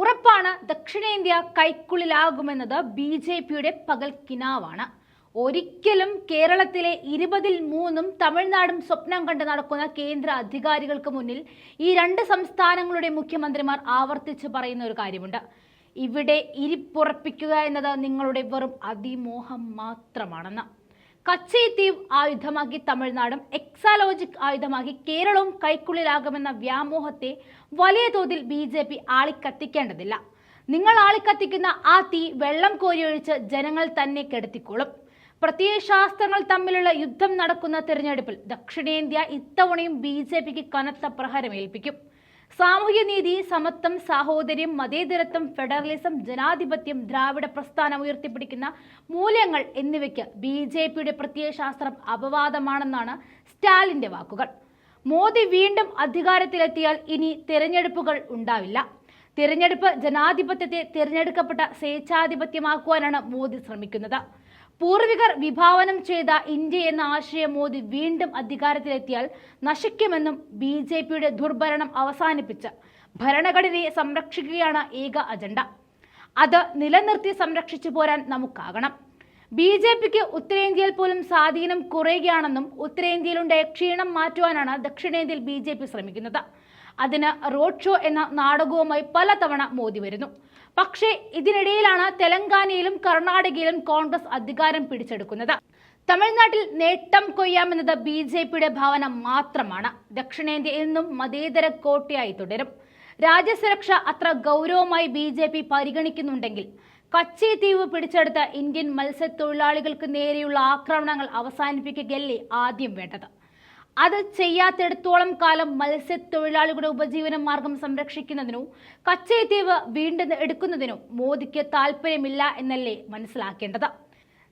ഉറപ്പാണ് ദക്ഷിണേന്ത്യ കൈക്കുള്ളിലാകുമെന്നത് B J പിയുടെ പകൽ കിനാവാണ്. ഒരിക്കലും കേരളത്തിലെ ഇരുപതിൽ മൂന്നും തമിഴ്നാടും സ്വപ്നം കണ്ട് നടക്കുന്ന കേന്ദ്ര അധികാരികൾക്ക് മുന്നിൽ ഈ രണ്ട് സംസ്ഥാനങ്ങളുടെ മുഖ്യമന്ത്രിമാർ ആവർത്തിച്ച് പറയുന്ന ഒരു കാര്യമുണ്ട്. ഇവിടെ ഇരിപ്പുറപ്പിക്കുക എന്നത് നിങ്ങളുടെ വെറും അതിമോഹം മാത്രമാണെന്ന്. കച്ചി തീവ് ആയുധമാക്കി തമിഴ്നാടും എക്സാലോജിക് ആയുധമാക്കി കേരളവും കൈക്കുള്ളിലാകുമെന്ന വ്യാമോഹത്തെ വലിയ തോതിൽ ബി ജെ പി ആളിക്കത്തിക്കേണ്ടതില്ല. നിങ്ങൾ ആളിക്കത്തിക്കുന്ന ആ തീ വെള്ളം കോരിയൊഴിച്ച് ജനങ്ങൾ തന്നെ കെടുത്തിക്കോളും. പ്രത്യയശാസ്ത്രങ്ങൾ തമ്മിലുള്ള യുദ്ധം നടക്കുന്ന തിരഞ്ഞെടുപ്പിൽ ദക്ഷിണേന്ത്യ ഇത്തവണയും ബി ജെ പിക്ക് കനത്ത പ്രഹരമേൽപ്പിക്കും സാമൂഹ്യനീതി സമത്വം സാഹോദര്യം മതേതരത്വം ഫെഡറലിസം ജനാധിപത്യം ദ്രാവിഡ പ്രസ്ഥാനം ഉയർത്തിപ്പിടിക്കുന്ന മൂല്യങ്ങൾ എന്നിവയ്ക്ക് ബി ജെ പിയുടെ പ്രത്യയശാസ്ത്രം അപവാദമാണെന്നാണ് സ്റ്റാലിന്റെ വാക്കുകൾ. മോദി വീണ്ടും അധികാരത്തിലെത്തിയാൽ ഇനി തിരഞ്ഞെടുപ്പുകൾ ഉണ്ടാവില്ല. തിരഞ്ഞെടുപ്പ് ജനാധിപത്യത്തെ തിരഞ്ഞെടുക്കപ്പെട്ട സ്വേച്ഛാധിപത്യമാക്കുവാനാണ് മോദി ശ്രമിക്കുന്നത്. പൂർവികർ വിഭാവനം ചെയ്ത ഇന്ത്യ എന്ന ആശയം മോദി വീണ്ടും അധികാരത്തിലെത്തിയാൽ നശിക്കുമെന്നും ബി ജെ പിയുടെ ദുർഭരണം അവസാനിപ്പിച്ച് ഭരണഘടനയെ സംരക്ഷിക്കുകയാണ് ഏക അജണ്ട. അത് നിലനിർത്തി സംരക്ഷിച്ചു പോരാൻ നമുക്കാകണം. ബി ജെ പിക്ക് ഉത്തരേന്ത്യയിൽ പോലും സ്വാധീനം കുറയുകയാണെന്നും ഉത്തരേന്ത്യയിലുണ്ടായ ക്ഷീണം മാറ്റുവാനാണ് ദക്ഷിണേന്ത്യയിൽ ബി ജെ പി ശ്രമിക്കുന്നത്. അതിന് റോഡ് ഷോ എന്ന നാടകവുമായി പലതവണ മോദി വരുന്നു. പക്ഷേ ഇതിനിടയിലാണ് തെലങ്കാനയിലും കർണാടകയിലും കോൺഗ്രസ് അധികാരം പിടിച്ചെടുക്കുന്നത്. തമിഴ്നാട്ടിൽ നേട്ടം കൊയ്യാമെന്നത് ബി ജെ പിയുടെ ഭാവന മാത്രമാണ്. ദക്ഷിണേന്ത്യ എന്നും മതേതര കോട്ടയായി തുടരും. രാജ്യസുരക്ഷ അത്ര ഗൗരവമായി ബി ജെ പി പരിഗണിക്കുന്നുണ്ടെങ്കിൽ കച്ചി തീവ് പിടിച്ചെടുത്ത ഇന്ത്യൻ മത്സ്യത്തൊഴിലാളികൾക്ക് നേരെയുള്ള ആക്രമണങ്ങൾ അവസാനിപ്പിക്കുകയല്ലേ ആദ്യം വേണ്ടത്? അത് ചെയ്യാത്തിടത്തോളം കാലം മത്സ്യത്തൊഴിലാളികളുടെ ഉപജീവന മാർഗം സംരക്ഷിക്കുന്നതിനോ കച്ചേത്തീവ് വീണ്ടും എടുക്കുന്നതിനോ മോദിക്ക് താല്പര്യമില്ല എന്നല്ലേ മനസ്സിലാക്കേണ്ടത്.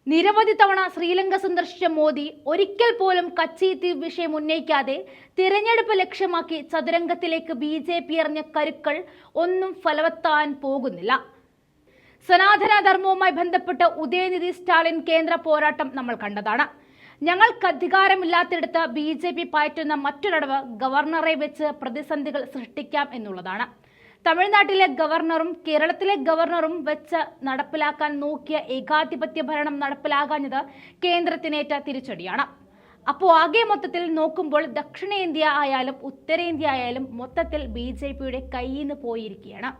നിരവധി തവണ ശ്രീലങ്ക സന്ദർശിച്ച മോദി ഒരിക്കൽ പോലും കച്ചി വിഷയം ഉന്നയിക്കാതെ തിരഞ്ഞെടുപ്പ് ലക്ഷ്യമാക്കി ചതുരംഗത്തിലേക്ക് ബി ജെ പി എറിഞ്ഞ കരുക്കൾ ഒന്നും ഫലവത്താൻ പോകുന്നില്ല. സനാതന ധർമ്മവുമായി ബന്ധപ്പെട്ട് ഉദയനിധി സ്റ്റാലിൻ കേന്ദ്ര പോരാട്ടം നമ്മൾ കണ്ടതാണ്. ഞങ്ങൾക്ക് അധികാരമില്ലാത്തിടത്ത് ബി ജെ പി പയറ്റുന്ന മറ്റൊരടവ് ഗവർണറെ വെച്ച് പ്രതിസന്ധികൾ സൃഷ്ടിക്കാം എന്നുള്ളതാണ്. തമിഴ്നാട്ടിലെ ഗവർണറും കേരളത്തിലെ ഗവർണറും വെച്ച് നടപ്പിലാക്കാൻ നോക്കിയ ഏകാധിപത്യ ഭരണം നടപ്പിലാകാഞ്ഞത് കേന്ദ്രത്തിനേറ്റ തിരിച്ചടിയാണ്. അപ്പോൾ ആകെ മൊത്തത്തിൽ നോക്കുമ്പോൾ ദക്ഷിണേന്ത്യ ആയാലും ഉത്തരേന്ത്യ ആയാലും മൊത്തത്തിൽ ബി ജെ പിയുടെ കയ്യിൽ നിന്ന് പോയിരിക്കുകയാണ്.